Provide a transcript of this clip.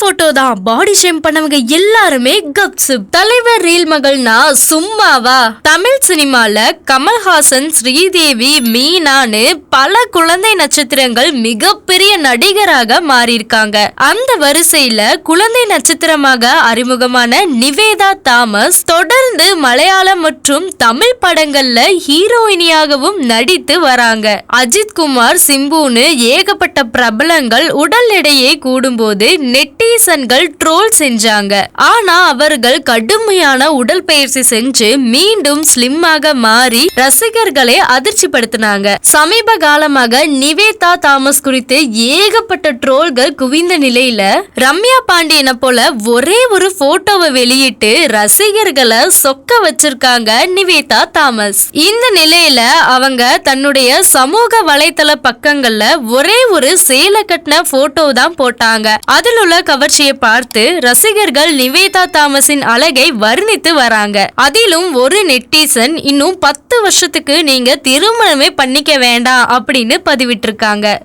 Photo தான். பாடி shame பண்ணவங்க எல்லாருமே கப்சுப் தலைவர் ரீல் மகள்னா சும்மாவா? தமிழ் சினிமால கமல்ஹாசன் ஸ்ரீதேவி மீனான்னு பல குழந்தை நட்சத்திரங்கள் மிகப்பெரிய நடிகராக மாறியிருக்காங்க. அந்த வரிசையில குழந்தை நட்சத்திரமாக அறிமுகமான நிவேதா தாமஸ் தொடர்ந்து மலையாளம் மற்றும் தமிழ் படங்கள்ல ஹீரோயினியாகவும் நடித்து வராங்க. அஜித் குமார் சிம்புன்னு ஏகப்பட்ட பிரபலங்கள் உடல் எடையை கூடும்போது நெட்டிசன்கள் ட்ரோல் செஞ்சாங்க. ஆனா அவர்கள் கடுமையான உடல் பயிற்சி செஞ்சு மீண்டும் ஸ்லிம்மாக மாறி ரசிகர்களை அதிர்ச்சிப்படுத்தினாங்க. சமீப காலமாக நிவேதா தாமஸ் குறித்து ஏகப்பட்ட ட்ரோல்கள் குவிந்த நிலையில ரம்யா பாண்டியனை போல ஒரே ஒரு போட்டோவை வெளியிட்டு ரசிகர்களை சொக்க வச்சிருக்காங்க நிவேதா தாமஸ். இந்த நிலையில அவங்க தன்னுடைய சமூக வலைத்தள பக்கங்கள்ல ஒரே ஒரு சேலை கட்டின போட்டோ தான் போட்டாங்க. அதில் உள்ள கவர்ச்சியை பார்த்து ரசிகர்கள் நிவேதா தாமஸின் அழகை வர்ணித்து வராங்க. அதிலும் ஒரு நெட்டிசன் இன்னும் பத்து வருஷத்துக்கு நீங்க திருமணமே பண்ணிக்க வேண்டாம் அப்படின்னு பதிவிட்டிருக்காங்க.